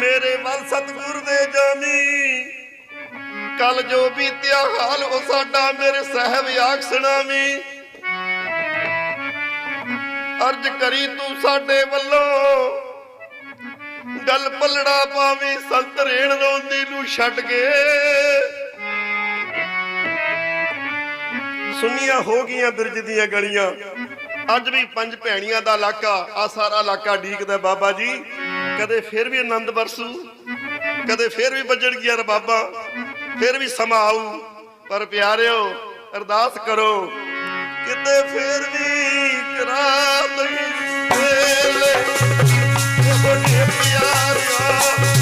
ਮੇਰੇ ਵੱਲ ਸਤਿਗੁਰ ਦੇ ਜਾਮੀ ਕੱਲ ਜੋ ਬੀਤਿਆ ਹਾਲ ਉਹ ਸਾਡਾ ਮੇਰੇ ਸਹਿਬ ਆਖ ਸੁਣਾਵੀ। ਅਰਜ ਕਰੀ ਤੂੰ ਸਾਡੇ ਵੱਲੋਂ। ਗੱਲ ਪਲੜਾ ਪਾਵੀ, ਸੰਤ ਰੇਣ ਰੋਂਦੀ ਨੂੰ ਛੱਡ ਕੇ। ਸੁਨੀਆਂ ਹੋ ਗਈਆਂ ਬਿਰਜ ਦੀਆਂ ਗਲੀਆਂ। ਅੱਜ ਵੀ ਪੰਜ ਭੈਣੀਆਂ ਦਾ ਇਲਾਕਾ ਆ ਸਾਰਾ ਇਲਾਕਾ ਢੀਕਦਾ ਬਾਬਾ ਜੀ। ਕਦੇ ਫਿਰ ਵੀ ਆਨੰਦ ਵਰਸੂ, ਕਦੇ ਫਿਰ ਵੀ ਵੱਜਣਗੀਆਂ ਰਬਾਬਾਂ, ਫਿਰ ਵੀ ਸਮਾਂ ਆਊ। ਪਰ ਪਿਆਰਿਓ, ਅਰਦਾਸ ਕਰੋ, ਕਿਤੇ ਫਿਰ ਵੀ ਕਰਾ ਦਈ ਇਹ ਬੜੇ ਪਿਆਰਿਆ